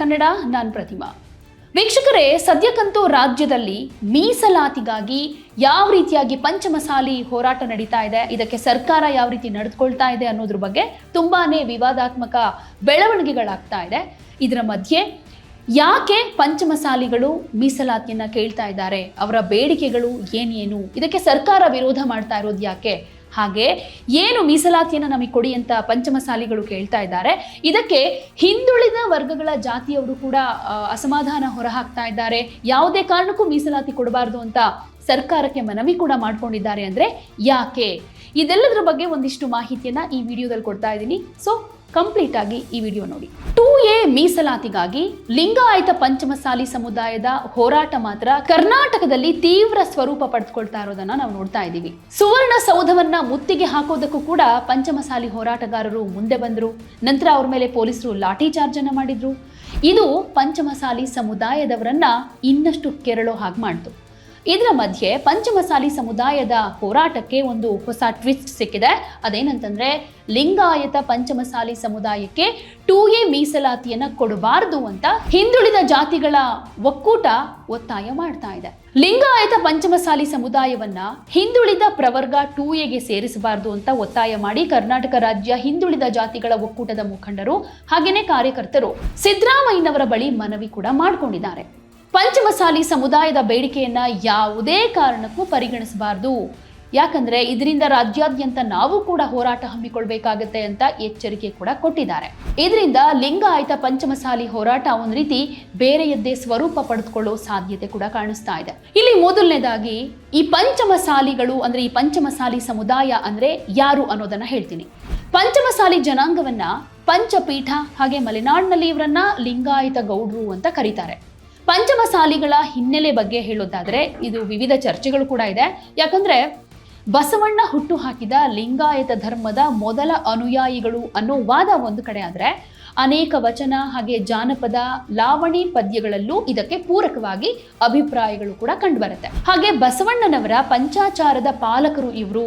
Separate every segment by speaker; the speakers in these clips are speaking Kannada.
Speaker 1: ಕನ್ನಡ, ನಾನು ಪ್ರತಿಮಾ. ವೀಕ್ಷಕರೇ, ಸದ್ಯಕ್ಕಂತೂ ರಾಜ್ಯದಲ್ಲಿ ಮೀಸಲಾತಿಗಾಗಿ ಯಾವ ರೀತಿಯಾಗಿ ಪಂಚಮಸಾಲಿ ಹೋರಾಟ ನಡೀತಾ ಇದೆ, ಇದಕ್ಕೆ ಸರ್ಕಾರ ಯಾವ ರೀತಿ ನಡೆದುಕೊಳ್ತಾ ಇದೆ ಅನ್ನೋದ್ರ ಬಗ್ಗೆ ತುಂಬಾನೇ ವಿವಾದಾತ್ಮಕ ಬೆಳವಣಿಗೆಗಳಾಗ್ತಾ ಇದೆ. ಇದರ ಮಧ್ಯೆ ಯಾಕೆ ಪಂಚಮಸಾಲಿಗಳು ಮೀಸಲಾತಿಯನ್ನ ಕೇಳ್ತಾ ಇದ್ದಾರೆ, ಅವರ ಬೇಡಿಕೆಗಳು ಏನೇನು, ಇದಕ್ಕೆ ಸರ್ಕಾರ ವಿರೋಧ ಮಾಡ್ತಾ ಇರೋದು ಯಾಕೆ? ಹಾಗೆ ಏನು ಮೀಸಲಾತಿಯನ್ನು ನಮಗೆ ಕೊಡಿ ಅಂತ ಪಂಚಮಸಾಲಿಗಳು ಕೇಳ್ತಾ ಇದ್ದಾರೆ. ಇದಕ್ಕೆ ಹಿಂದುಳಿದ ವರ್ಗಗಳ ಜಾತಿಯವರು ಕೂಡ ಅಸಮಾಧಾನ ಹೊರಹಾಕ್ತಾ ಇದ್ದಾರೆ. ಯಾವುದೇ ಕಾರಣಕ್ಕೂ ಮೀಸಲಾತಿ ಕೊಡಬಾರ್ದು ಅಂತ ಸರ್ಕಾರಕ್ಕೆ ಮನವಿ ಕೂಡ ಮಾಡ್ಕೊಂಡಿದ್ದಾರೆ ಅಂದ್ರೆ ಯಾಕೆ? ಇದೆಲ್ಲದರ ಬಗ್ಗೆ ಒಂದಿಷ್ಟು ಮಾಹಿತಿಯನ್ನ ಈ ವಿಡಿಯೋದಲ್ಲಿ ಕೊಡ್ತಾ ಇದ್ದೀನಿ. ಸೊ ಕಂಪ್ಲೀಟ್ ಆಗಿ ಈ ವಿಡಿಯೋ ನೋಡಿ. ಟೂ ಎ ಮೀಸಲಾತಿಗಾಗಿ ಲಿಂಗಾಯತ ಪಂಚಮಸಾಲಿ ಸಮುದಾಯದ ಹೋರಾಟ ಮಾತ್ರ ಕರ್ನಾಟಕದಲ್ಲಿ ತೀವ್ರ ಸ್ವರೂಪ ಪಡೆದುಕೊಳ್ತಾ ಇರೋದನ್ನ ನಾವು ನೋಡ್ತಾ ಇದ್ದೀವಿ. ಸುವರ್ಣ ಸೌಧವನ್ನ ಮುತ್ತಿಗೆ ಹಾಕೋದಕ್ಕೂ ಕೂಡ ಪಂಚಮಸಾಲಿ ಹೋರಾಟಗಾರರು ಮುಂದೆ ಬಂದರು. ನಂತರ ಅವ್ರ ಮೇಲೆ ಪೊಲೀಸರು ಲಾಠಿ ಚಾರ್ಜ್ ಅನ್ನ ಮಾಡಿದ್ರು. ಇದು ಪಂಚಮಸಾಲಿ ಸಮುದಾಯದವರನ್ನ ಇನ್ನಷ್ಟು ಕೆರಳೋ ಹಾಗೆ ಮಾಡ್ತು. ಇದರ ಮಧ್ಯೆ ಪಂಚಮಸಾಲಿ ಸಮುದಾಯದ ಹೋರಾಟಕ್ಕೆ ಒಂದು ಹೊಸ ಟ್ವಿಸ್ಟ್ ಸಿಕ್ಕಿದೆ. ಅದೇನಂತಂದ್ರೆ, ಲಿಂಗಾಯತ ಪಂಚಮಸಾಲಿ ಸಮುದಾಯಕ್ಕೆ ಟೂ ಎ ಮೀಸಲಾತಿಯನ್ನ ಕೊಡಬಾರದು ಅಂತ ಹಿಂದುಳಿದ ಜಾತಿಗಳ ಒಕ್ಕೂಟ ಒತ್ತಾಯ ಮಾಡ್ತಾ ಇದೆ. ಲಿಂಗಾಯತ ಪಂಚಮಸಾಲಿ ಸಮುದಾಯವನ್ನ ಹಿಂದುಳಿದ ಪ್ರವರ್ಗ ಟೂ ಎಗೆ ಸೇರಿಸಬಾರದು ಅಂತ ಒತ್ತಾಯ ಮಾಡಿ ಕರ್ನಾಟಕ ರಾಜ್ಯ ಹಿಂದುಳಿದ ಜಾತಿಗಳ ಒಕ್ಕೂಟದ ಮುಖಂಡರು ಹಾಗೆಯೇ ಕಾರ್ಯಕರ್ತರು ಸಿದ್ದರಾಮಯ್ಯನವರ ಬಳಿ ಮನವಿ ಕೂಡ ಮಾಡಿಕೊಂಡಿದ್ದಾರೆ. ಪಂಚಮಸಾಲಿ ಸಮುದಾಯದ ಬೇಡಿಕೆಯನ್ನ ಯಾವುದೇ ಕಾರಣಕ್ಕೂ ಪರಿಗಣಿಸಬಾರದು. ಯಾಕಂದ್ರೆ ಇದರಿಂದ ರಾಜ್ಯಾದ್ಯಂತ ನಾವು ಕೂಡ ಹೋರಾಟ ಹಮ್ಮಿಕೊಳ್ಬೇಕಾಗತ್ತೆ ಅಂತ ಎಚ್ಚರಿಕೆ ಕೂಡ ಕೊಟ್ಟಿದ್ದಾರೆ. ಇದರಿಂದ ಲಿಂಗಾಯತ ಪಂಚಮಸಾಲಿ ಹೋರಾಟ ಒಂದು ರೀತಿ ಬೇರೆಯದ್ದೇ ಸ್ವರೂಪ ಪಡೆದುಕೊಳ್ಳೋ ಸಾಧ್ಯತೆ ಕೂಡ ಕಾಣಿಸ್ತಾ ಇದೆ. ಇಲ್ಲಿ ಮೊದಲನೇದಾಗಿ ಈ ಪಂಚಮಸಾಲಿಗಳು ಅಂದ್ರೆ ಈ ಪಂಚಮಸಾಲಿ ಸಮುದಾಯ ಅಂದ್ರೆ ಯಾರು ಅನ್ನೋದನ್ನ ಹೇಳ್ತೀನಿ. ಪಂಚಮಸಾಲಿ ಜನಾಂಗವನ್ನ ಪಂಚಪೀಠ ಹಾಗೆ ಮಲೆನಾಡಿನಲ್ಲಿ ಇವರನ್ನ ಲಿಂಗಾಯತ ಗೌಡ್ರು ಅಂತ ಕರೀತಾರೆ. ಪಂಚಮಸಾಲಿಗಳ ಹಿನ್ನೆಲೆ ಬಗ್ಗೆ ಹೇಳೋದಾದರೆ ಇದು ವಿವಿಧ ಚರ್ಚೆಗಳು ಕೂಡ ಇದೆ. ಯಾಕಂದ್ರೆ ಬಸವಣ್ಣ ಹುಟ್ಟು ಹಾಕಿದ ಲಿಂಗಾಯತ ಧರ್ಮದ ಮೊದಲ ಅನುಯಾಯಿಗಳು ಅನ್ನೋ ವಾದ ಒಂದು ಕಡೆ ಆದ್ರೆ ಅನೇಕ ವಚನ ಹಾಗೆ ಜಾನಪದ ಲಾವಣಿ ಪದ್ಯಗಳಲ್ಲೂ ಇದಕ್ಕೆ ಪೂರಕವಾಗಿ ಅಭಿಪ್ರಾಯಗಳು ಕೂಡ ಕಂಡುಬರುತ್ತೆ. ಹಾಗೆ ಬಸವಣ್ಣನವರ ಪಂಚಾಚಾರದ ಪಾಲಕರು ಇವರು.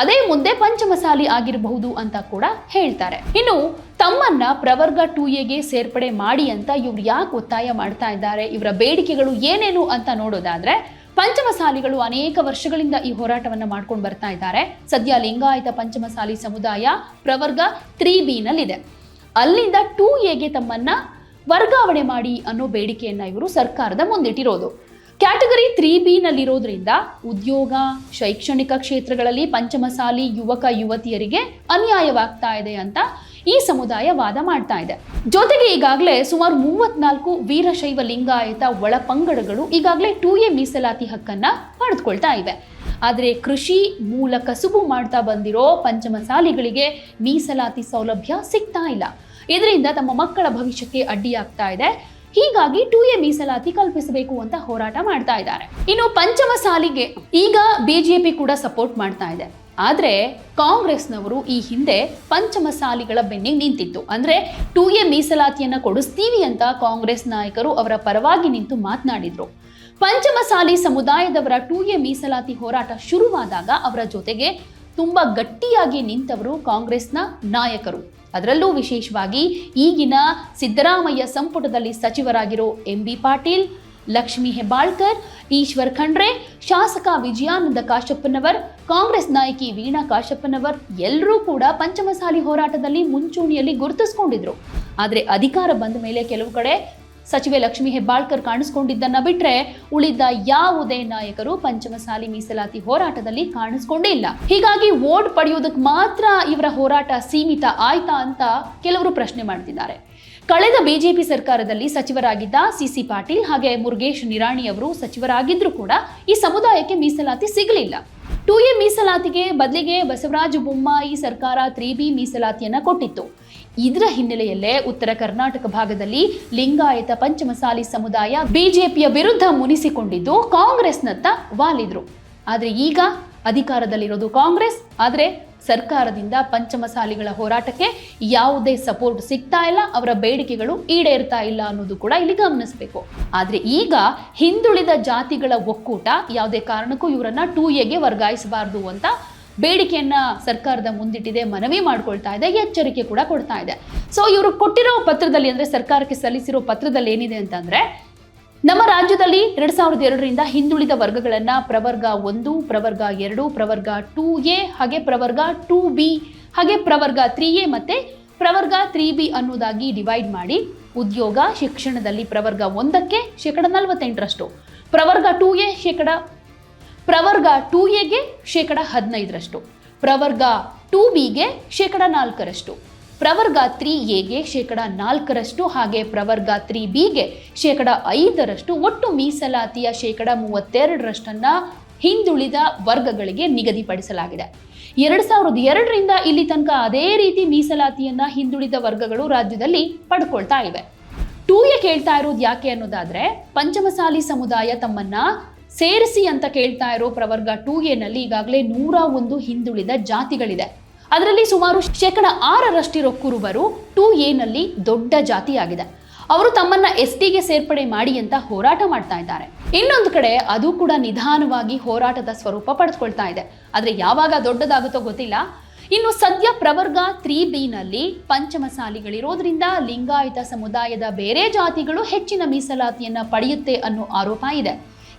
Speaker 1: ಅದೇ ಮುಂದೆ ಪಂಚಮಸಾಲಿ ಆಗಿರಬಹುದು ಅಂತ ಕೂಡ ಹೇಳ್ತಾರೆ. ಇನ್ನು ತಮ್ಮನ್ನ ಪ್ರವರ್ಗ ಟೂ ಎಗೆ ಸೇರ್ಪಡೆ ಮಾಡಿ ಅಂತ ಇವ್ರು ಯಾಕೆ ಒತ್ತಾಯ ಮಾಡ್ತಾ ಇದ್ದಾರೆ? ಇವರ ಬೇಡಿಕೆಗಳು ಏನೇನು ಅಂತ ನೋಡೋದಾದ್ರೆ, ಪಂಚಮಸಾಲಿಗಳು ಅನೇಕ ವರ್ಷಗಳಿಂದ ಈ ಹೋರಾಟವನ್ನು ಮಾಡ್ಕೊಂಡು ಬರ್ತಾ ಇದ್ದಾರೆ. ಸದ್ಯ ಲಿಂಗಾಯತ ಪಂಚಮಸಾಲಿ ಸಮುದಾಯ ಪ್ರವರ್ಗ ತ್ರೀ ಬಿನಲ್ಲಿದೆ ಅಲ್ಲಿಂದ ಟೂ ಎಗೆ ತಮ್ಮನ್ನ ವರ್ಗಾವಣೆ ಮಾಡಿ ಅನ್ನೋ ಬೇಡಿಕೆಯನ್ನ ಇವರು ಸರ್ಕಾರದ ಮುಂದಿಟ್ಟಿರೋದು. ಕ್ಯಾಟಗರಿ ತ್ರೀ ಬಿ ನಲ್ಲಿರೋದ್ರಿಂದ ಉದ್ಯೋಗ, ಶೈಕ್ಷಣಿಕ ಕ್ಷೇತ್ರಗಳಲ್ಲಿ ಪಂಚಮಸಾಲಿ ಯುವಕ, ಯುವತಿಯರಿಗೆ ಅನ್ಯಾಯವಾಗ್ತಾ ಇದೆ ಅಂತ ಈ ಸಮುದಾಯ ವಾದ ಮಾಡ್ತಾ ಇದೆ. ಜೊತೆಗೆ ಈಗಾಗಲೇ ಸುಮಾರು ಮೂವತ್ನಾಲ್ಕು ವೀರಶೈವ ಲಿಂಗಾಯತ ಒಳಪಂಗಡಗಳು ಈಗಾಗಲೇ ಟೂ ಎ ಮೀಸಲಾತಿ ಹಕ್ಕನ್ನ ಪಡೆದುಕೊಳ್ತಾ ಇವೆ. ಆದರೆ ಕೃಷಿ ಮೂಲ ಕಸುಬು ಮಾಡ್ತಾ ಬಂದಿರೋ ಪಂಚಮಸಾಲಿಗಳಿಗೆ ಮೀಸಲಾತಿ ಸೌಲಭ್ಯ ಸಿಗ್ತಾ ಇಲ್ಲ. ಇದರಿಂದ ತಮ್ಮ ಮಕ್ಕಳ ಭವಿಷ್ಯಕ್ಕೆ ಅಡ್ಡಿಯಾಗ್ತಾ ಇದೆ. ಹೀಗಾಗಿ ಟೂ ಎ ಮೀಸಲಾತಿ ಕಲ್ಪಿಸಬೇಕು ಅಂತ ಹೋರಾಟ ಮಾಡ್ತಾ ಇದ್ದಾರೆ. ಇನ್ನು ಪಂಚಮಸಾಲಿಗೆ ಈಗ ಬಿಜೆಪಿ ಕೂಡ ಸಪೋರ್ಟ್ ಮಾಡ್ತಾ ಇದೆ. ಆದ್ರೆ ಕಾಂಗ್ರೆಸ್ನವರು ಈ ಹಿಂದೆ ಪಂಚಮಸಾಲಿಗಳ ಬೆನ್ನಿಗೆ ನಿಂತಿತ್ತು. ಅಂದ್ರೆ ಟೂ ಎ ಮೀಸಲಾತಿಯನ್ನ ಕೊಡಿಸ್ತೀವಿ ಅಂತ ಕಾಂಗ್ರೆಸ್ ನಾಯಕರು ಅವರ ಪರವಾಗಿ ನಿಂತು ಮಾತನಾಡಿದ್ರು. ಪಂಚಮಸಾಲಿ ಸಮುದಾಯದವರ ಟೂ ಎ ಮೀಸಲಾತಿ ಹೋರಾಟ ಶುರುವಾದಾಗ ಅವರ ಜೊತೆಗೆ ತುಂಬಾ ಗಟ್ಟಿಯಾಗಿ ನಿಂತವರು ಕಾಂಗ್ರೆಸ್ನ ನಾಯಕರು. ಅದರಲ್ಲೂ ವಿಶೇಷವಾಗಿ ಈಗಿನ ಸಿದ್ದರಾಮಯ್ಯ ಸಂಪುಟದಲ್ಲಿ ಸಚಿವರಾಗಿರೋ ಎಂ ಬಿ ಪಾಟೀಲ್, ಲಕ್ಷ್ಮಿ ಹೆಬ್ಬಾಳ್ಕರ್, ಈಶ್ವರ್ ಖಂಡ್ರೆ, ಶಾಸಕ ವಿಜಯಾನಂದ ಕಾಶಪ್ಪನವರ್, ಕಾಂಗ್ರೆಸ್ ನಾಯಕಿ ವೀಣಾ ಕಾಶಪ್ಪನವರ್ ಎಲ್ಲರೂ ಕೂಡ ಪಂಚಮಸಾಲಿ ಹೋರಾಟದಲ್ಲಿ ಮುಂಚೂಣಿಯಲ್ಲಿ ಗುರುತಿಸ್ಕೊಂಡಿದ್ರು. ಆದರೆ ಅಧಿಕಾರ ಬಂದ ಮೇಲೆ ಕೆಲವು ಕಡೆ ಸಚಿವೆ ಲಕ್ಷ್ಮಿ ಹೆಬ್ಬಾಳ್ಕರ್ ಕಾಣಿಸ್ಕೊಂಡಿದ್ದನ್ನ ಬಿಟ್ರೆ ಉಳಿದ ಯಾವುದೇ ನಾಯಕರು ಪಂಚಮಸಾಲಿ ಮೀಸಲಾತಿ ಹೋರಾಟದಲ್ಲಿ ಕಾಣಿಸ್ಕೊಂಡೇ ಇಲ್ಲ. ಹೀಗಾಗಿ ವೋಟ್ ಪಡೆಯುವುದಕ್ಕೆ ಮಾತ್ರ ಇವರ ಹೋರಾಟ ಸೀಮಿತ ಆಯ್ತಾ ಅಂತ ಕೆಲವರು ಪ್ರಶ್ನೆ ಮಾಡ್ತಿದ್ದಾರೆ. ಕಳೆದ ಬಿಜೆಪಿ ಸರ್ಕಾರದಲ್ಲಿ ಸಚಿವರಾಗಿದ್ದ ಸಿಸಿ ಪಾಟೀಲ್ ಹಾಗೆ ಮುರುಗೇಶ್ ನಿರಾಣಿ ಅವರು ಸಚಿವರಾಗಿದ್ರು ಕೂಡ ಈ ಸಮುದಾಯಕ್ಕೆ ಮೀಸಲಾತಿ ಸಿಗಲಿಲ್ಲ. ಟೂ ಎ ಮೀಸಲಾತಿಗೆ ಬದಲಿಗೆ ಬಸವರಾಜ ಬೊಮ್ಮಾಯಿ ಸರ್ಕಾರ ತ್ರೀ ಬಿ ಮೀಸಲಾತಿಯನ್ನ ಕೊಟ್ಟಿತ್ತು. ಇದರ ಹಿನ್ನೆಲೆಯಲ್ಲೇ ಉತ್ತರ ಕರ್ನಾಟಕ ಭಾಗದಲ್ಲಿ ಲಿಂಗಾಯತ ಪಂಚಮಸಾಲಿ ಸಮುದಾಯ ಬಿಜೆಪಿಯ ವಿರುದ್ಧ ಮುನಿಸಿಕೊಂಡಿದ್ದು ಕಾಂಗ್ರೆಸ್ನತ್ತ ವಾಲಿದ್ರು. ಆದರೆ ಈಗ ಅಧಿಕಾರದಲ್ಲಿರೋದು ಕಾಂಗ್ರೆಸ್. ಆದರೆ ಸರ್ಕಾರದಿಂದ ಪಂಚಮಸಾಲಿಗಳ ಹೋರಾಟಕ್ಕೆ ಯಾವುದೇ ಸಪೋರ್ಟ್ ಸಿಗ್ತಾ ಇಲ್ಲ, ಅವರ ಬೇಡಿಕೆಗಳು ಈಡೇರ್ತಾ ಇಲ್ಲ ಅನ್ನೋದು ಕೂಡ ಇಲ್ಲಿ ಗಮನಿಸಬೇಕು. ಆದರೆ ಈಗ ಹಿಂದುಳಿದ ಜಾತಿಗಳ ಒಕ್ಕೂಟ ಯಾವುದೇ ಕಾರಣಕ್ಕೂ ಇವರನ್ನ ಟೂ ಎಗೆ ವರ್ಗಾಯಿಸಬಾರದು ಅಂತ ಬೇಡಿಕೆಯನ್ನ ಸರ್ಕಾರದ ಮುಂದಿಟ್ಟಿದೆ, ಮನವಿ ಮಾಡ್ಕೊಳ್ತಾ ಇದೆ, ಎಚ್ಚರಿಕೆ ಕೂಡ ಕೊಡ್ತಾ ಇದೆ. ಸೊ ಇವರು ಕೊಟ್ಟಿರೋ ಪತ್ರದಲ್ಲಿ ಅಂದ್ರೆ ಸರ್ಕಾರಕ್ಕೆ ಸಲ್ಲಿಸಿರೋ ಪತ್ರದಲ್ಲಿ ಏನಿದೆ ಅಂತಂದ್ರೆ, ನಮ್ಮ ರಾಜ್ಯದಲ್ಲಿ ಎರಡ್ ಸಾವಿರದ ಎರಡರಿಂದ ಹಿಂದುಳಿದ ವರ್ಗಗಳನ್ನ ಪ್ರವರ್ಗ ಒಂದು, ಪ್ರವರ್ಗ ಎರಡು, ಪ್ರವರ್ಗ ಟೂ ಎ, ಹಾಗೆ ಪ್ರವರ್ಗ ಟೂ ಬಿ, ಹಾಗೆ ಪ್ರವರ್ಗ ತ್ರೀ ಎ ಮತ್ತೆ ಪ್ರವರ್ಗ ತ್ರೀ ಬಿ ಅನ್ನೋದಾಗಿ ಡಿವೈಡ್ ಮಾಡಿ ಉದ್ಯೋಗ ಶಿಕ್ಷಣದಲ್ಲಿ ಪ್ರವರ್ಗ ಒಂದಕ್ಕೆ ಶೇಕಡ ನಲವತ್ತೆಂಟರಷ್ಟು, ಪ್ರವರ್ಗ ಟೂ ಎ ಶೇಕಡ ಪ್ರವರ್ಗ ಟೂ ಎಗೆ ಶೇಕಡ ಹದಿನೈದರಷ್ಟು. ಪ್ರವರ್ಗ ಟೂ ಬಿಗೆ ಶೇಕಡ ನಾಲ್ಕರಷ್ಟು. ಪ್ರವರ್ಗ ತ್ರೀ ಎಗೆ ಶೇಕಡ ನಾಲ್ಕರಷ್ಟು ಹಾಗೆ ಪ್ರವರ್ಗ ತ್ರೀ ಬಿಗೆ ಶೇಕಡ ಐದರಷ್ಟು. ಒಟ್ಟು ಮೀಸಲಾತಿಯ ಶೇಕಡ ಮೂವತ್ತೆರಡರಷ್ಟನ್ನು ಹಿಂದುಳಿದ ವರ್ಗಗಳಿಗೆ ನಿಗದಿಪಡಿಸಲಾಗಿದೆ. ಎರಡು ಸಾವಿರದ ಎರಡರಿಂದ ಇಲ್ಲಿ ತನಕ ಅದೇ ರೀತಿ ಮೀಸಲಾತಿಯನ್ನ ಹಿಂದುಳಿದ ವರ್ಗಗಳು ರಾಜ್ಯದಲ್ಲಿ ಪಡ್ಕೊಳ್ತಾ ಇವೆ. ಟೂ ಎ ಕೇಳ್ತಾ ಇರೋದು ಯಾಕೆ ಅನ್ನೋದಾದ್ರೆ, ಪಂಚಮಸಾಲಿ ಸಮುದಾಯ ತಮ್ಮನ್ನ ಸೇರಿಸಿ ಅಂತ ಕೇಳ್ತಾ ಇರೋ ಪ್ರವರ್ಗ ಟೂ ಎನಲ್ಲಿ ಈಗಾಗಲೇ ನೂರ ಒಂದು ಹಿಂದುಳಿದ ಜಾತಿಗಳಿದೆ. ಅದರಲ್ಲಿ ಸುಮಾರು ಶೇಕಡ ಆರರಷ್ಟಿರೋ ಕುರುಬರು ಟೂ ಎನಲ್ಲಿ ದೊಡ್ಡ ಜಾತಿಯಾಗಿದೆ. ಅವರು ತಮ್ಮನ್ನ ಎಸ್ ಟಿಗೆ ಸೇರ್ಪಡೆ ಮಾಡಿ ಅಂತ ಹೋರಾಟ ಮಾಡ್ತಾ ಇದ್ದಾರೆ. ಇನ್ನೊಂದು ಕಡೆ ಅದು ಕೂಡ ನಿಧಾನವಾಗಿ ಹೋರಾಟದ ಸ್ವರೂಪ ಪಡೆದುಕೊಳ್ತಾ ಇದೆ. ಆದರೆ ಯಾವಾಗ ದೊಡ್ಡದಾಗುತ್ತೋ ಗೊತ್ತಿಲ್ಲ. ಇನ್ನು ಸದ್ಯ ಪ್ರವರ್ಗ ತ್ರೀ ಬಿನಲ್ಲಿ ಪಂಚಮಸಾಲಿಗಳಿರೋದ್ರಿಂದ ಲಿಂಗಾಯತ ಸಮುದಾಯದ ಬೇರೆ ಜಾತಿಗಳು ಹೆಚ್ಚಿನ ಮೀಸಲಾತಿಯನ್ನ ಪಡೆಯುತ್ತೆ ಅನ್ನೋ ಆರೋಪ ಇದೆ.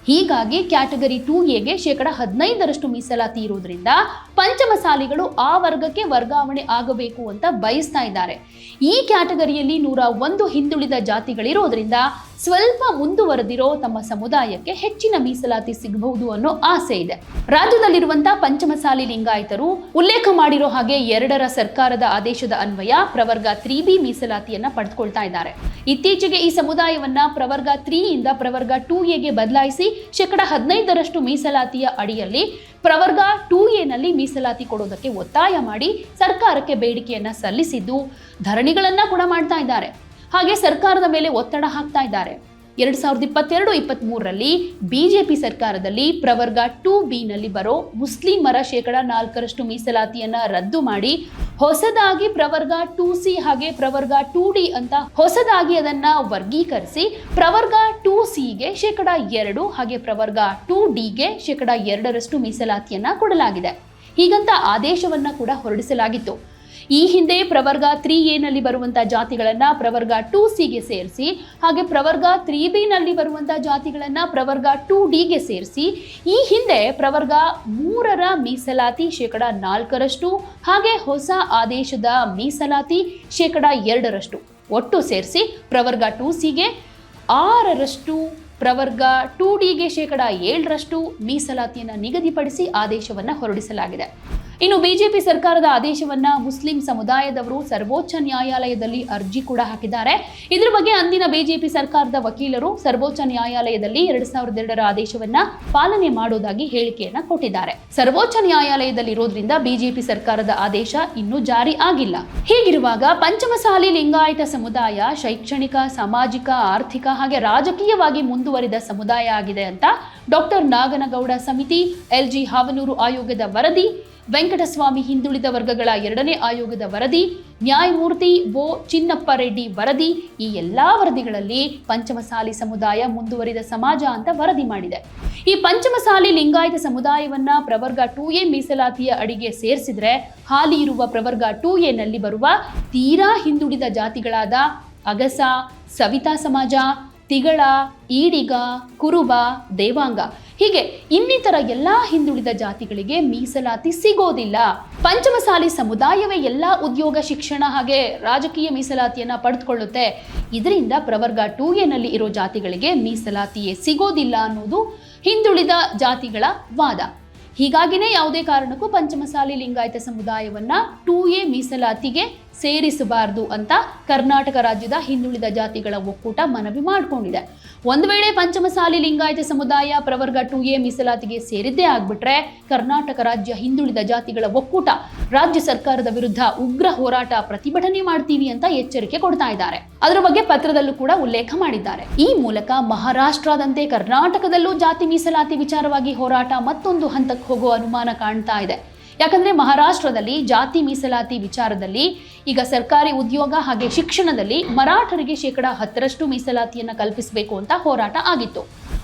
Speaker 1: ಹೀಗಾಗಿ ಕ್ಯಾಟಗರಿ ಟೂ ಎಗೆ ಶೇಕಡ ಹದಿನೈದರಷ್ಟು ಮೀಸಲಾತಿ ಇರುವುದರಿಂದ ಪಂಚಮಸಾಲಿಗಳು ಆ ವರ್ಗಕ್ಕೆ ವರ್ಗಾವಣೆ ಆಗಬೇಕು ಅಂತ ಬಯಸ್ತಾ ಇದ್ದಾರೆ. ಈ ಕ್ಯಾಟಗರಿಯಲ್ಲಿ ನೂರ ಒಂದು ಹಿಂದುಳಿದ ಜಾತಿಗಳಿರೋದ್ರಿಂದ ಸ್ವಲ್ಪ ಮುಂದುವರೆದಿರೋ ತಮ್ಮ ಸಮುದಾಯಕ್ಕೆ ಹೆಚ್ಚಿನ ಮೀಸಲಾತಿ ಸಿಗಬಹುದು ಅನ್ನೋ ಆಸೆ ಇದೆ. ರಾಜ್ಯದಲ್ಲಿರುವಂತಹ ಪಂಚಮಸಾಲಿ ಲಿಂಗಾಯತರು ಉಲ್ಲೇಖ ಮಾಡಿರೋ ಹಾಗೆ ಎರಡರ ಸರ್ಕಾರದ ಆದೇಶದ ಅನ್ವಯ ಪ್ರವರ್ಗ ತ್ರೀ ಬಿ ಮೀಸಲಾತಿಯನ್ನ ಪಡೆದುಕೊಳ್ತಾ ಇದ್ದಾರೆ. ಇತ್ತೀಚೆಗೆ ಈ ಸಮುದಾಯವನ್ನ ಪ್ರವರ್ಗ ತ್ರೀ ಇಂದ ಪ್ರವರ್ಗ ಟೂ ಎಗೆ ಬದಲಾಯಿಸಿ ಶೇಕಡ ಹದಿನೈದರಷ್ಟು ಮೀಸಲಾತಿಯ ಅಡಿಯಲ್ಲಿ ಪ್ರವರ್ಗ ಟೂ ಎನಲ್ಲಿ ಮೀಸಲಾತಿ ಕೊಡೋದಕ್ಕೆ ಒತ್ತಾಯ ಮಾಡಿ ಸರ್ಕಾರಕ್ಕೆ ಬೇಡಿಕೆಯನ್ನ ಸಲ್ಲಿಸಿದ್ದು, ಧರಣಿಗಳನ್ನ ಕೂಡ ಮಾಡ್ತಾ ಇದ್ದಾರೆ. ಹಾಗೆ ಸರ್ಕಾರದ ಮೇಲೆ ಒತ್ತಡ ಹಾಕ್ತಾ ಇದ್ದಾರೆ. ಎರಡ್ ಸಾವಿರದ ಇಪ್ಪತ್ತೆರಡು ಇಪ್ಪತ್ತ್ ಮೂರರಲ್ಲಿ ಬಿಜೆಪಿ ಸರ್ಕಾರದಲ್ಲಿ ಪ್ರವರ್ಗ ಟು ಬಿನಲ್ಲಿ ಬರೋ ಮುಸ್ಲಿಮರ ಶೇಕಡ ನಾಲ್ಕರಷ್ಟು ಮೀಸಲಾತಿಯನ್ನ ರದ್ದು ಮಾಡಿ ಹೊಸದಾಗಿ ಪ್ರವರ್ಗ ಟು ಸಿ ಹಾಗೆ ಪ್ರವರ್ಗ ಟು ಡಿ ಅಂತ ಹೊಸದಾಗಿ ಅದನ್ನ ವರ್ಗೀಕರಿಸಿ ಪ್ರವರ್ಗ ಟೂ ಸಿಗೆ ಶೇಕಡ ಎರಡು ಹಾಗೆ ಪ್ರವರ್ಗ ಟು ಡಿಗೆ ಶೇಕಡ ಎರಡರಷ್ಟು ಮೀಸಲಾತಿಯನ್ನ ಕೊಡಲಾಗಿದೆ. ಹೀಗಂತ ಆದೇಶವನ್ನ ಕೂಡ ಹೊರಡಿಸಲಾಗಿತ್ತು. ಈ ಹಿಂದೆ ಪ್ರವರ್ಗ ತ್ರೀ ಎನಲ್ಲಿ ಬರುವಂತಹ ಜಾತಿಗಳನ್ನ ಪ್ರವರ್ಗ ಟೂ ಸಿಗೆ ಸೇರಿಸಿ, ಹಾಗೆ ಪ್ರವರ್ಗ ತ್ರೀ ಬಿ ನಲ್ಲಿ ಬರುವಂತಹ ಜಾತಿಗಳನ್ನ ಪ್ರವರ್ಗ ಟೂ ಡಿಗೆ ಸೇರಿಸಿ, ಈ ಹಿಂದೆ ಪ್ರವರ್ಗ ಮೂರರ ಮೀಸಲಾತಿ ಶೇಕಡ ನಾಲ್ಕರಷ್ಟು, ಹಾಗೆ ಹೊಸ ಆದೇಶದ ಮೀಸಲಾತಿ ಶೇಕಡ ಎರಡರಷ್ಟು ಒಟ್ಟು ಸೇರಿಸಿ ಪ್ರವರ್ಗ ಟೂ ಸಿಗೆ ಆರರಷ್ಟು, ಪ್ರವರ್ಗ ಟೂ ಡಿಗೆ ಶೇಕಡ ಏಳರಷ್ಟು ಮೀಸಲಾತಿಯನ್ನು ನಿಗದಿಪಡಿಸಿ ಆದೇಶವನ್ನು ಹೊರಡಿಸಲಾಗಿದೆ. ಇನ್ನು ಬಿಜೆಪಿ ಸರ್ಕಾರದ ಆದೇಶವನ್ನ ಮುಸ್ಲಿಂ ಸಮುದಾಯದವರು ಸರ್ವೋಚ್ಚ ನ್ಯಾಯಾಲಯದಲ್ಲಿ ಅರ್ಜಿ ಕೂಡ ಹಾಕಿದ್ದಾರೆ. ಇದರ ಬಗ್ಗೆ ಅಂದಿನ ಬಿಜೆಪಿ ಸರ್ಕಾರದ ವಕೀಲರು ಸರ್ವೋಚ್ಚ ನ್ಯಾಯಾಲಯದಲ್ಲಿ ಎರಡ್ ಸಾವಿರದ ಎರಡರ ಆದೇಶವನ್ನ ಪಾಲನೆ ಮಾಡೋದಾಗಿ ಹೇಳಿಕೆಯನ್ನ ಕೊಟ್ಟಿದ್ದಾರೆ. ಸರ್ವೋಚ್ಚ ನ್ಯಾಯಾಲಯದಲ್ಲಿ ಇರೋದ್ರಿಂದ ಬಿಜೆಪಿ ಸರ್ಕಾರದ ಆದೇಶ ಇನ್ನೂ ಜಾರಿ ಆಗಿಲ್ಲ. ಹೀಗಿರುವಾಗ ಪಂಚಮಸಾಲಿ ಲಿಂಗಾಯತ ಸಮುದಾಯ ಶೈಕ್ಷಣಿಕ, ಸಾಮಾಜಿಕ, ಆರ್ಥಿಕ ಹಾಗೆ ರಾಜಕೀಯವಾಗಿ ಮುಂದುವರಿದ ಸಮುದಾಯ ಆಗಿದೆ ಅಂತ ಡಾಕ್ಟರ್ ನಾಗನಗೌಡ ಸಮಿತಿ, ಎಲ್ಜಿ ಹಾವನೂರು ಆಯೋಗದ ವರದಿ, ವೆಂಕಟಸ್ವಾಮಿ ಹಿಂದುಳಿದ ವರ್ಗಗಳ ಎರಡನೇ ಆಯೋಗದ ವರದಿ, ನ್ಯಾಯಮೂರ್ತಿ ಓ ಚಿನ್ನಪ್ಪ ರೆಡ್ಡಿ ವರದಿ ಈ ಎಲ್ಲಾ ವರದಿಗಳಲ್ಲಿ ಪಂಚಮಸಾಲಿ ಸಮುದಾಯ ಮುಂದುವರಿದ ಸಮಾಜ ಅಂತ ವರದಿ ಮಾಡಿದೆ. ಈ ಪಂಚಮಸಾಲಿ ಲಿಂಗಾಯತ ಸಮುದಾಯವನ್ನ ಪ್ರವರ್ಗ ಟೂ ಎ ಮೀಸಲಾತಿಯ ಅಡಿಗೆ ಸೇರಿಸಿದ್ರೆ ಹಾಲಿ ಇರುವ ಪ್ರವರ್ಗ ಟೂ ನಲ್ಲಿ ಬರುವ ತೀರಾ ಹಿಂದುಳಿದ ಜಾತಿಗಳಾದ ಅಗಸ, ಸವಿತಾ ಸಮಾಜ ತಿಗಳ, ಈಡಿಗ, ಕುರುಬ, ದೇವಾಂಗ. ಹೀಗೆ ಇನ್ನಿತರ ಎಲ್ಲಾ ಹಿಂದುಳಿದ ಜಾತಿಗಳಿಗೆ ಮೀಸಲಾತಿ ಸಿಗೋದಿಲ್ಲ. ಪಂಚಮಸಾಲಿ ಸಮುದಾಯವೇ ಎಲ್ಲಾ ಉದ್ಯೋಗ, ಶಿಕ್ಷಣ ಹಾಗೆ ರಾಜಕೀಯ ಮೀಸಲಾತಿಯನ್ನ ಪಡೆದುಕೊಳ್ಳುತ್ತೆ. ಇದರಿಂದ ಪ್ರವರ್ಗ ಟೂ ಎನಲ್ಲಿ ಇರೋ ಜಾತಿಗಳಿಗೆ ಮೀಸಲಾತಿಯೇ ಸಿಗೋದಿಲ್ಲ ಅನ್ನೋದು ಹಿಂದುಳಿದ ಜಾತಿಗಳ ವಾದ. ಹೀಗಾಗಿನೇ ಯಾವುದೇ ಕಾರಣಕ್ಕೂ ಪಂಚಮಸಾಲಿ ಲಿಂಗಾಯತ ಸಮುದಾಯವನ್ನ ಟೂ ಎ ಮೀಸಲಾತಿಗೆ ಸೇರಿಸಬಾರದು ಅಂತ ಕರ್ನಾಟಕ ರಾಜ್ಯದ ಹಿಂದುಳಿದ ಜಾತಿಗಳ ಒಕ್ಕೂಟ ಮನವಿ ಮಾಡಿಕೊಂಡಿದೆ. ಒಂದು ವೇಳೆ ಪಂಚಮಸಾಲಿ ಲಿಂಗಾಯತ ಸಮುದಾಯ ಪ್ರವರ್ಗ ಟು ಎ ಮೀಸಲಾತಿಗೆ ಸೇರಿದ್ದೇ ಆಗ್ಬಿಟ್ರೆ ಕರ್ನಾಟಕ ರಾಜ್ಯ ಹಿಂದುಳಿದ ಜಾತಿಗಳ ಒಕ್ಕೂಟ ರಾಜ್ಯ ಸರ್ಕಾರದ ವಿರುದ್ಧ ಉಗ್ರ ಹೋರಾಟ ಪ್ರತಿಭಟನೆ ಮಾಡ್ತೀವಿ ಅಂತ ಎಚ್ಚರಿಕೆ ಕೊಡ್ತಾ ಇದ್ದಾರೆ. ಅದರ ಬಗ್ಗೆ ಪತ್ರದಲ್ಲೂ ಕೂಡ ಉಲ್ಲೇಖ ಮಾಡಿದ್ದಾರೆ. ಈ ಮೂಲಕ ಮಹಾರಾಷ್ಟ್ರದಂತೆ ಕರ್ನಾಟಕದಲ್ಲೂ ಜಾತಿ ಮೀಸಲಾತಿ ವಿಚಾರವಾಗಿ ಹೋರಾಟ ಮತ್ತೊಂದು ಹಂತಕ್ಕೆ ಹೋಗೋ ಅನುಮಾನ ಕಾಣ್ತಾ ಇದೆ. ಯಾಕಂದ್ರೆ ಮಹಾರಾಷ್ಟ್ರದಲ್ಲಿ ಜಾತಿ ಮೀಸಲಾತಿ ವಿಚಾರದಲ್ಲಿ ಈಗ ಸರ್ಕಾರಿ ಉದ್ಯೋಗ ಹಾಗೆ ಶಿಕ್ಷಣದಲ್ಲಿ ಮರಾಠರಿಗೆ ಶೇಕಡ ಹತ್ತರಷ್ಟು ಮೀಸಲಾತಿಯನ್ನ ಕಲ್ಪಿಸಬೇಕು ಅಂತ ಹೋರಾಟ ಆಗಿತ್ತು.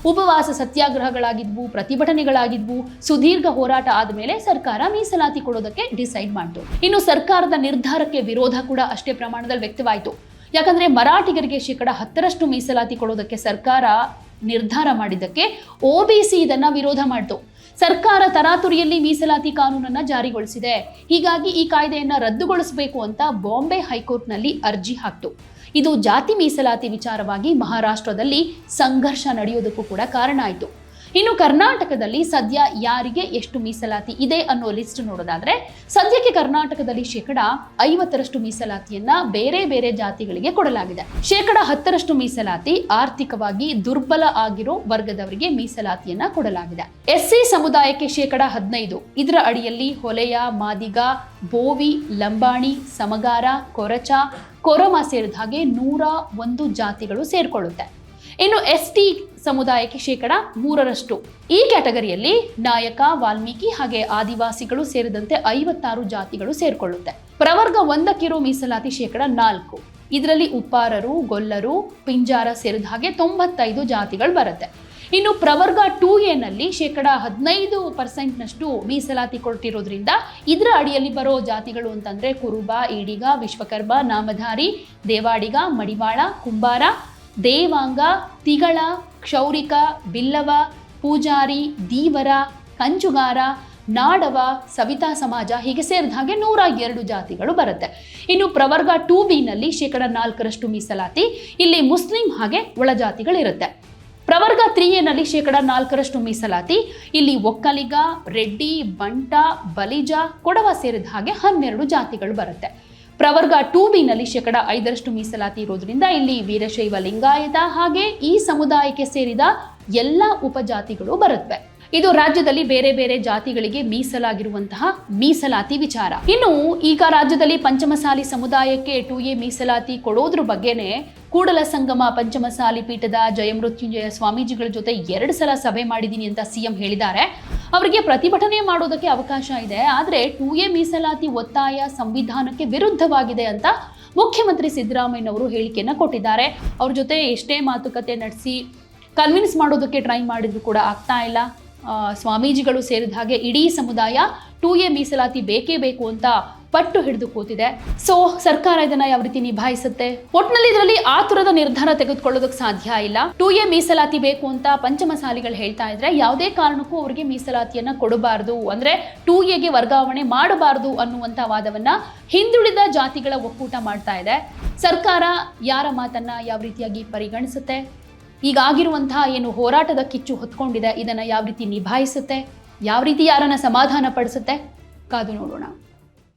Speaker 1: ಉಪವಾಸ ಸತ್ಯಾಗ್ರಹಗಳಾಗಿದ್ವು, ಪ್ರತಿಭಟನೆಗಳಾಗಿದ್ವು, ಸುದೀರ್ಘ ಹೋರಾಟ ಆದಮೇಲೆ ಸರ್ಕಾರ ಮೀಸಲಾತಿ ಕೊಡೋದಕ್ಕೆ ಡಿಸೈಡ್ ಮಾಡ್ತು. ಇನ್ನು ಸರ್ಕಾರದ ನಿರ್ಧಾರಕ್ಕೆ ವಿರೋಧ ಕೂಡ ಅಷ್ಟೇ ಪ್ರಮಾಣದಲ್ಲಿ ವ್ಯಕ್ತವಾಯಿತು. ಯಾಕಂದ್ರೆ ಮರಾಠಿಗರಿಗೆ ಶೇಕಡ ಹತ್ತರಷ್ಟು ಮೀಸಲಾತಿ ಕೊಡೋದಕ್ಕೆ ಸರ್ಕಾರ ನಿರ್ಧಾರ ಮಾಡಿದ್ದಕ್ಕೆ ಒ ಇದನ್ನ ವಿರೋಧ ಮಾಡಿತು. ಸರ್ಕಾರ ತರಾತುರಿಯಲ್ಲಿ ಮೀಸಲಾತಿ ಕಾನೂನನ್ನ ಜಾರಿಗೊಳಿಸಿದೆ. ಹೀಗಾಗಿ ಈ ಕಾಯ್ದೆಯನ್ನ ರದ್ದುಗೊಳಿಸಬೇಕು ಅಂತ ಬಾಂಬೆ ಹೈಕೋರ್ಟ್ನಲ್ಲಿ ಅರ್ಜಿ ಹಾಕ್ತು. ಇದು ಜಾತಿ ಮೀಸಲಾತಿ ವಿಚಾರವಾಗಿ ಮಹಾರಾಷ್ಟ್ರದಲ್ಲಿ ಸಂಘರ್ಷ ನಡೆಯೋದಕ್ಕೂ ಕೂಡ ಕಾರಣ ಆಯಿತು. ಇನ್ನು ಕರ್ನಾಟಕದಲ್ಲಿ ಸದ್ಯ ಯಾರಿಗೆ ಎಷ್ಟು ಮೀಸಲಾತಿ ಇದೆ ಅನ್ನೋ ಲಿಸ್ಟ್ ನೋಡೋದಾದ್ರೆ, ಸದ್ಯಕ್ಕೆ ಕರ್ನಾಟಕದಲ್ಲಿ ಶೇಕಡ ಐವತ್ತರಷ್ಟು ಮೀಸಲಾತಿಯನ್ನ ಬೇರೆ ಬೇರೆ ಜಾತಿಗಳಿಗೆ ಕೊಡಲಾಗಿದೆ. ಶೇಕಡ ಹತ್ತರಷ್ಟು ಮೀಸಲಾತಿ ಆರ್ಥಿಕವಾಗಿ ದುರ್ಬಲ ಆಗಿರೋ ವರ್ಗದವರಿಗೆ ಮೀಸಲಾತಿಯನ್ನ ಕೊಡಲಾಗಿದೆ. ಎಸ್ಸಿ ಸಮುದಾಯಕ್ಕೆ ಶೇಕಡ ಹದಿನೈದು. ಇದರ ಅಡಿಯಲ್ಲಿ ಹೊಲೆಯ, ಮಾದಿಗ, ಬೋವಿ, ಲಂಬಾಣಿ, ಸಮಗಾರ, ಕೊರಚ, ಕೊರಮ ಸೇರಿದ ಹಾಗೆ ನೂರ ಒಂದು ಜಾತಿಗಳು ಸೇರ್ಕೊಳ್ಳುತ್ತೆ. ಇನ್ನು ಎಸ್ ಟಿ ಸಮುದಾಯಕ್ಕೆ ಶೇಕಡ ಮೂರರಷ್ಟು. ಈ ಕ್ಯಾಟಗರಿಯಲ್ಲಿ ನಾಯಕ, ವಾಲ್ಮೀಕಿ ಹಾಗೆ ಆದಿವಾಸಿಗಳು ಸೇರಿದಂತೆ ಐವತ್ತಾರು ಜಾತಿಗಳು ಸೇರ್ಕೊಳ್ಳುತ್ತೆ. ಪ್ರವರ್ಗ ಒಂದಕ್ಕಿರೋ ಮೀಸಲಾತಿ ಶೇಕಡ ನಾಲ್ಕು. ಇದರಲ್ಲಿ ಉಪ್ಪಾರರು, ಗೊಲ್ಲರು, ಪಿಂಜಾರ ಸೇರಿದ ಹಾಗೆ ತೊಂಬತ್ತೈದು ಜಾತಿಗಳು ಬರುತ್ತೆ. ಇನ್ನು ಪ್ರವರ್ಗ ಟೂ ಎನಲ್ಲಿ ಶೇಕಡ ಹದಿನೈದು ಪರ್ಸೆಂಟ್ನಷ್ಟು ಮೀಸಲಾತಿ ಕೊಟ್ಟಿರೋದ್ರಿಂದ ಇದರ ಅಡಿಯಲ್ಲಿ ಬರೋ ಜಾತಿಗಳು ಅಂತಂದ್ರೆ ಕುರುಬ, ಈಡಿಗ ವಿಶ್ವಕರ್ಮ ನಾಮಧಾರಿ, ದೇವಾಡಿಗ, ಮಡಿವಾಳ, ಕುಂಬಾರ, ದೇವಾಂಗ, ತಿಗಳ ಕ್ಷೌರಿಕ, ಬಿಲ್ಲವ, ಪೂಜಾರಿ, ದೀವರ ಕಂಚುಗಾರ ನಾಡವ, ಸವಿತಾ ಸಮಾಜ ಹೀಗೆ ಸೇರಿದ ಹಾಗೆ ನೂರ ಎರಡು ಜಾತಿಗಳು ಬರುತ್ತೆ. ಇನ್ನು ಪ್ರವರ್ಗ ಟೂ ಬಿನಲ್ಲಿ ಶೇಕಡ ನಾಲ್ಕರಷ್ಟು ಮೀಸಲಾತಿ, ಇಲ್ಲಿ ಮುಸ್ಲಿಂ ಹಾಗೆ ಒಳಜಾತಿಗಳಿರುತ್ತೆ. ಪ್ರವರ್ಗ ತ್ರೀ ಎನಲ್ಲಿ ಶೇಕಡ ನಾಲ್ಕರಷ್ಟು ಮೀಸಲಾತಿ, ಇಲ್ಲಿ ಒಕ್ಕಲಿಗ, ರೆಡ್ಡಿ, ಬಂಟ, ಬಲಿಜ, ಕೊಡವ ಸೇರಿದ ಹಾಗೆ ಹನ್ನೆರಡು ಜಾತಿಗಳು ಬರುತ್ತೆ. ಪ್ರವರ್ಗ ಟೂ ಬಿನಲ್ಲಿ ಶೇಕಡ ಐದರಷ್ಟು ಮೀಸಲಾತಿ ಇರೋದ್ರಿಂದ ಇಲ್ಲಿ ವೀರಶೈವ ಲಿಂಗಾಯತ ಹಾಗೆ ಈ ಸಮುದಾಯಕ್ಕೆ ಸೇರಿದ ಎಲ್ಲ ಉಪಜಾತಿಗಳು ಬರುತ್ತವೆ ಇದು ರಾಜ್ಯದಲ್ಲಿ ಬೇರೆ ಬೇರೆ ಜಾತಿಗಳಿಗೆ ಮೀಸಲಾಗಿರುವಂತಹ ಮೀಸಲಾತಿ ವಿಚಾರ. ಇನ್ನು ಈಗ ರಾಜ್ಯದಲ್ಲಿ ಪಂಚಮಸಾಲಿ ಸಮುದಾಯಕ್ಕೆ ಟು ಎ ಮೀಸಲಾತಿ ಕೊಡೋದ್ರ ಬಗ್ಗೆನೆ ಕೂಡಲ ಸಂಗಮ ಪಂಚಮಸಾಲಿ ಪೀಠದ ಜಯಮೃತ್ಯುಂಜಯ ಸ್ವಾಮೀಜಿಗಳ ಜೊತೆ ಎರಡು ಸಲ ಸಭೆ ಮಾಡಿದ್ದೀನಿ ಅಂತ ಸಿಎಂ ಹೇಳಿದ್ದಾರೆ. ಅವರಿಗೆ ಪ್ರತಿಭಟನೆ ಮಾಡೋದಕ್ಕೆ ಅವಕಾಶ ಇದೆ. ಆದರೆ ಟು ಎ ಮೀಸಲಾತಿ ಒತ್ತಾಯ ಸಂವಿಧಾನಕ್ಕೆ ವಿರುದ್ಧವಾಗಿದೆ ಅಂತ ಮುಖ್ಯಮಂತ್ರಿ ಸಿದ್ದರಾಮಯ್ಯನವರು ಹೇಳಿಕೆಯನ್ನು ಕೊಟ್ಟಿದ್ದಾರೆ. ಅವ್ರ ಜೊತೆ ಎಷ್ಟೇ ಮಾತುಕತೆ ನಡೆಸಿ, ಕನ್ವಿನ್ಸ್ ಮಾಡೋದಕ್ಕೆ ಟ್ರೈ ಮಾಡಿದ್ರು ಕೂಡ ಆಗ್ತಾ ಇಲ್ಲ. ಸ್ವಾಮೀಜಿಗಳು ಸೇರಿದ ಹಾಗೆ ಇಡೀ ಸಮುದಾಯ ಟು ಎ ಮೀಸಲಾತಿ ಬೇಕೇ ಬೇಕು ಅಂತ ಪಟ್ಟು ಹಿಡಿದು ಕೂತಿದೆ. ಸೊ ಸರ್ಕಾರ ಇದನ್ನ ಯಾವ ರೀತಿ ನಿಭಾಯಿಸುತ್ತೆ? ಒಟ್ನಲ್ಲಿ ಇದರಲ್ಲಿ ಆತುರದ ನಿರ್ಧಾರ ತೆಗೆದುಕೊಳ್ಳೋದಕ್ಕೆ ಸಾಧ್ಯ ಇಲ್ಲ. ಟು ಎ ಮೀಸಲಾತಿ ಬೇಕು ಅಂತ ಪಂಚಮಸಾಲಿಗಳು ಹೇಳ್ತಾ ಇದ್ರೆ ಯಾವುದೇ ಕಾರಣಕ್ಕೂ ಅವರಿಗೆ ಮೀಸಲಾತಿಯನ್ನ ಕೊಡಬಾರದು. ಅಂದ್ರೆ ಟು ಎಗೆ ವರ್ಗಾವಣೆ ಮಾಡಬಾರದು ಅನ್ನುವಂತ ವಾದವನ್ನ ಹಿಂದುಳಿದ ಜಾತಿಗಳ ಒಕ್ಕೂಟ ಮಾಡ್ತಾ ಇದೆ. ಸರ್ಕಾರ ಯಾರ ಮಾತನ್ನ ಯಾವ ರೀತಿಯಾಗಿ ಪರಿಗಣಿಸುತ್ತೆ? ಈಗಾಗಿರುವಂತಹ ಏನು ಹೋರಾಟದ ಕಿಚ್ಚು ಹೊತ್ಕೊಂಡಿದೆ, ಇದನ್ನು ಯಾವ ರೀತಿ ನಿಭಾಯಿಸುತ್ತೆ, ಯಾವ ರೀತಿ ಯಾರನ್ನು ಸಮಾಧಾನ ಪಡಿಸುತ್ತೆ ಕಾದು ನೋಡೋಣ.